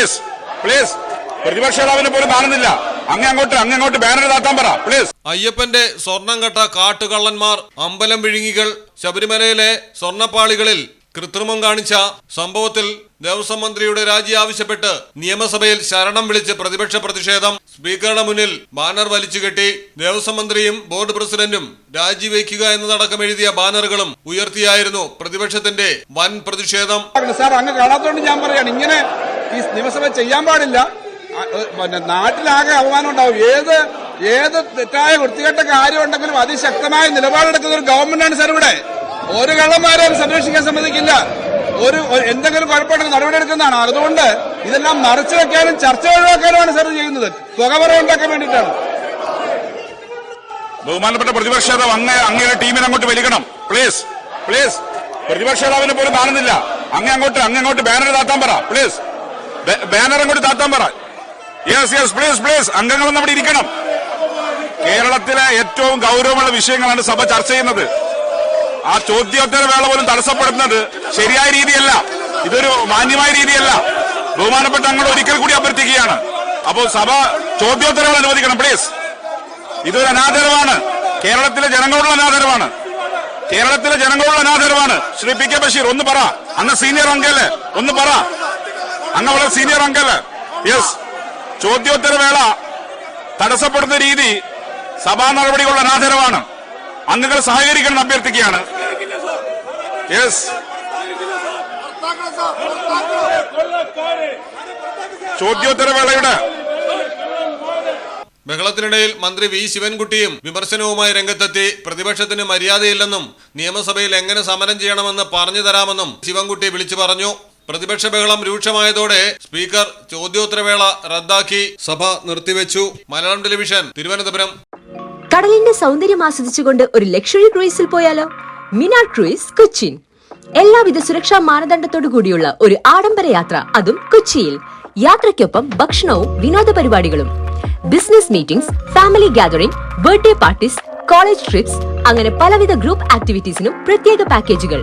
Please please പ്രതിപക്ഷ നേതാവിനെ പോലും കാണുന്നില്ല. അങ്ങ് അങ്ങോട്ട് അങ്ങ് അങ്ങോട്ട് ബാനർ താത്താൻ പറ പ്ലീസ് അയ്യപ്പന്റെ സ്വർണം കെട്ട കാട്ടുകള്ളന്മാർ അമ്പലം വിഴുങ്ങികൾ ശബരിമലയിലെ സ്വർണപ്പാളികളിൽ കൃത്രിമം കാണിച്ച സംഭവത്തിൽ ദേവസ്വം മന്ത്രിയുടെ രാജി ആവശ്യപ്പെട്ട് നിയമസഭയിൽ ശരണം വിളിച്ച് പ്രതിപക്ഷ പ്രതിഷേധം സ്പീക്കറുടെ മുന്നിൽ ബാനർ വലിച്ചുകെട്ടി ദേവസ്വം മന്ത്രിയും ബോർഡ് പ്രസിഡന്റും രാജിവെക്കുക എന്നതടക്കം എഴുതിയ ബാനറുകളും ഉയർത്തിയായിരുന്നു പ്രതിപക്ഷത്തിന്റെ വൻ പ്രതിഷേധം. സാർ അങ്ങ് കാണാത്തോണ്ട് ഞാൻ പറയാണ് ഇങ്ങനെ ഈ നിയമസഭ ചെയ്യാൻ പാടില്ല. പിന്നെ നാട്ടിലാകെ അപമാനം ഉണ്ടാവും. ഏത് ഏത് തെറ്റായ വൃത്തികെട്ട കാര്യം ഉണ്ടെങ്കിലും അതിശക്തമായ നിലപാടെടുക്കുന്ന ഒരു ഗവൺമെന്റാണ് സാർ ഇവിടെ. ഒരു കള്ളന്മാരെയും സംരക്ഷിക്കാൻ സമ്മതിക്കില്ല. ഒരു എന്തെങ്കിലും കുഴപ്പമുണ്ടെങ്കിൽ നടപടിയെടുക്കുന്നതാണ് അതുകൊണ്ട് ഇതെല്ലാം മറച്ചു വെക്കാനും ചർച്ച ഒഴിവാക്കാനുമാണ് സാർ ചെയ്യുന്നത്. തുകവറ ഉണ്ടാക്കാൻ വേണ്ടിയിട്ടാണ്. ബഹുമാനപ്പെട്ട പ്രതിപക്ഷ നേതാവ് അങ്ങ് അങ്ങയുടെ ടീമിനെ അങ്ങോട്ട് വലിക്കണം. പ്ലീസ് പ്ലീസ് പ്രതിപക്ഷ നേതാവിനെ പോലും കാണുന്നില്ല. അങ്ങ് അങ്ങോട്ട് അങ്ങ് അങ്ങോട്ട് ബാനർ താത്താൻ പറ. പ്ലീസ് ബാനർ അങ്ങോട്ട് താത്താൻ പറ. യെസ് യെസ് പ്ലീസ് പ്ലീസ് അംഗങ്ങളൊന്നും അവിടെ ഇരിക്കണം. കേരളത്തിലെ ഏറ്റവും ഗൗരവമുള്ള വിഷയങ്ങളാണ് സഭ ചർച്ച ചെയ്യുന്നത്. ആ ചോദ്യോത്തര വേള പോലും തടസ്സപ്പെടുന്നത് ശരിയായ രീതിയല്ല. ഇതൊരു മാന്യമായ രീതിയല്ല. ബഹുമാനപ്പെട്ട അങ്ങോട്ട് ഒരിക്കൽ കൂടി അഭ്യർത്ഥിക്കുകയാണ്. അപ്പോൾ സഭ ചോദ്യോത്തരങ്ങൾ അനുവദിക്കണം പ്ലീസ് ഇതൊരു അനാദരവാണ്. കേരളത്തിലെ ജനങ്ങളോടുള്ള അനാദരവാണ്. കേരളത്തിലെ ജനങ്ങളോടുള്ള അനാദരവാണ്. ശ്രീ പി കെ ബഷീർ ഒന്ന് പറ. അന്ന് സീനിയർ അംഗല്ലേ? ഒന്ന് പറ. വളരെ സീനിയർ അങ്കൽ യെസ് ചോദ്യോത്തര വേള തടസ്സപ്പെടുന്ന രീതി സഭാ നടപടികളുടെ അനാദരവാണ്. അംഗങ്ങൾ സഹകരിക്കണം അഭ്യർത്ഥിക്കുകയാണ്. യെസ് ചോദ്യോത്തരവേളയുടെ ബഹളത്തിനിടയിൽ മന്ത്രി വി ശിവൻകുട്ടിയും വിമർശനവുമായി രംഗത്തെത്തി. പ്രതിപക്ഷത്തിന് മര്യാദയില്ലെന്നും നിയമസഭയിൽ എങ്ങനെ സമരം ചെയ്യണമെന്ന് പറഞ്ഞു തരാമെന്നും ശിവൻകുട്ടി വിളിച്ചു പറഞ്ഞു. പ്രതിപക്ഷ ബഹളം രൂക്ഷമായതോടെ സ്പീക്കർ ചോദ്യോത്തരവേള റദ്ദാക്കി സഭ നിർത്തിവെച്ചു. മലയാളം ടെലിവിഷൻ തിരുവനന്തപുരം. കടലിന്റെ സൗന്ദര്യം ആസ്വദിച്ചുകൊണ്ട് ഒരു ലക്ഷറി ക്രൂയിസിൽ പോയാലോ? Mina cruise Cochin. എല്ലാവിധ സുരക്ഷാ മാനദണ്ഡത്തോടു കൂടിയുള്ള ഒരു ആഡംബര യാത്ര അതും കൊച്ചിയിൽ. യാത്രയ്ക്കൊപ്പം ഭക്ഷണവും വിനോദ പരിപാടികളും. Business meetings family gathering birthday parties college trips അങ്ങനെ പലവിധ ഗ്രൂപ്പ് ആക്ടിവിറ്റീസിനും പ്രത്യേക പാക്കേജുകൾ.